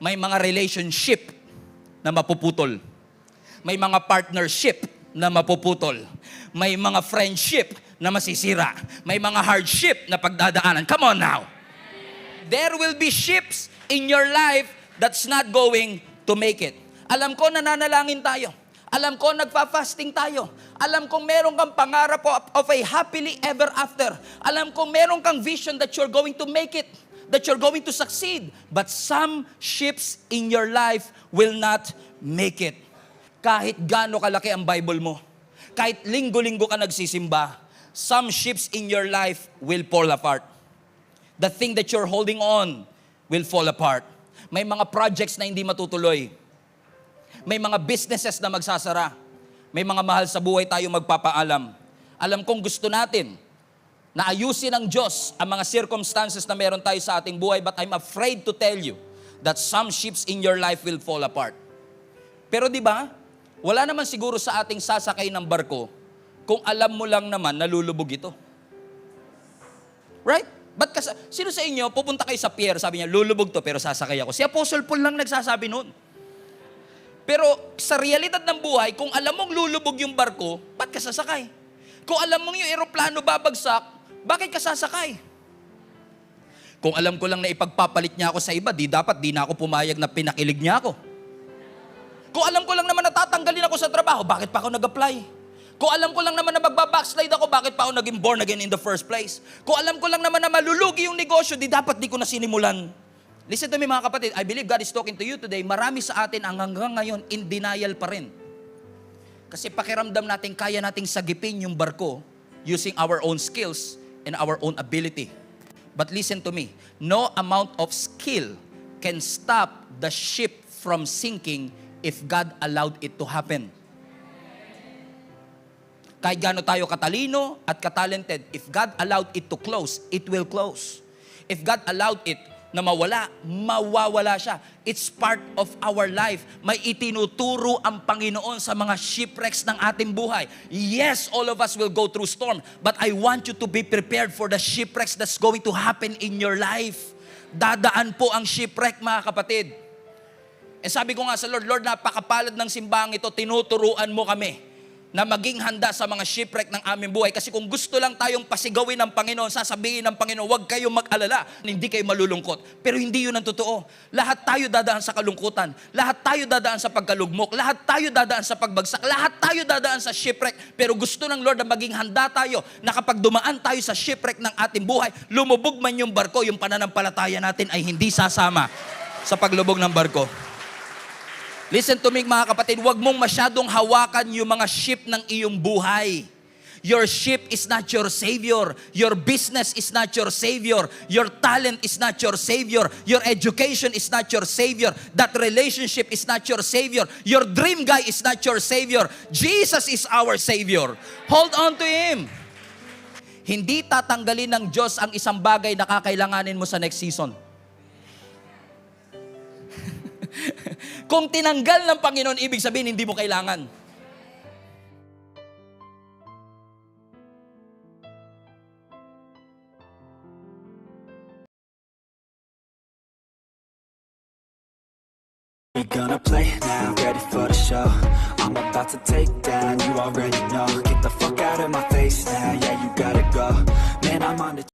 may mga relationship na mapuputol. May mga partnership na mapuputol. May mga friendship na masisira. May mga hardship na pagdadaanan. Come on now. There will be ships in your life that's not going to make it. Alam ko nananalangin tayo. Alam ko nagfa-fasting tayo. Alam ko meron kang pangarap of, a happily ever after. Alam ko meron kang vision that you're going to make it, that you're going to succeed. But some ships in your life will not make it. Kahit gaano kalaki ang Bible mo, kahit linggo-linggo ka nagsisimba, some ships in your life will fall apart the thing that you're holding on will fall apart. May mga projects na hindi matutuloy. May mga businesses na magsasara. May mga mahal sa buhay tayo magpapaalam. Alam kong gusto natin na ayusin ng Diyos ang mga circumstances na meron tayo sa ating buhay but I'm afraid to tell you that some ships in your life will fall apart. Pero di ba, wala naman siguro sa ating sasakay ng barko kung alam mo lang naman nalulubog ito. Right? Ba't kasi, sino sa inyo, pupunta kayo sa pier, sabi niya, lulubog to, pero sasakay ako. Si Apostle Paul lang nagsasabi noon. Pero sa realidad ng buhay, kung alam mong lulubog yung barko, ba't ka sasakay? Kung alam mong yung eroplano babagsak, bakit ka sasakay? Kung alam ko lang na ipagpapalit niya ako sa iba, di dapat, di na ako pumayag na pinakilig niya ako. Kung alam ko lang naman natatanggalin ako sa trabaho, bakit pa ako nag-apply? Kung alam ko lang naman na magbabackslide ako, bakit pa ako naging born again in the first place? Kung alam ko lang naman na malulugi yung negosyo, di dapat di ko na sinimulan. Listen to me mga kapatid, I believe God is talking to you today. Marami sa atin ang hanggang ngayon in denial pa rin. Kasi pakiramdam natin kaya nating sagipin yung barko using our own skills and our own ability. But listen to me, no amount of skill can stop the ship from sinking if God allowed it to happen. Kahit gaano tayo katalino at katalented, if God allowed it to close, it will close. If God allowed it na mawala, mawawala siya. It's part of our life. May itinuturo ang Panginoon sa mga shipwrecks ng ating buhay. Yes, all of us will go through storm, but I want you to be prepared for the shipwrecks that's going to happen in your life. Dadaan po ang shipwreck, mga kapatid. Eh sabi ko nga sa Lord, Lord, napakapalad ng simbang ito, tinuturuan mo kami na maging handa sa mga shipwreck ng aming buhay. Kasi kung gusto lang tayong pasigawin ng Panginoon, sasabihin ng Panginoon, huwag kayong mag-alala, hindi kayo malulungkot. Pero hindi yun ang totoo. Lahat tayo dadaan sa kalungkutan. Lahat tayo dadaan sa pagkalugmok. Lahat tayo dadaan sa pagbagsak. Lahat tayo dadaan sa shipwreck. Pero gusto ng Lord na maging handa tayo na kapag dumaan tayo sa shipwreck ng ating buhay, lumubog man yung barko, yung pananampalataya natin ay hindi sasama sa paglubog ng barko. Listen to me mga kapatid, huwag mong masyadong hawakan yung mga ship ng iyong buhay. Your ship is not your savior. Your business is not your savior. Your talent is not your savior. Your education is not your savior. That relationship is not your savior. Your dream guy is not your savior. Jesus is our savior. Hold on to Him. Hindi tatanggalin ng Diyos ang isang bagay na kakailanganin mo sa next season. Kung tinanggal ng Panginoon, ibig sabihin hindi mo kailangan. We gonna play now, ready for the show. I'm about to take down, you already know. Get the fuck out of my face now, yeah you gotta go. Man I'm on the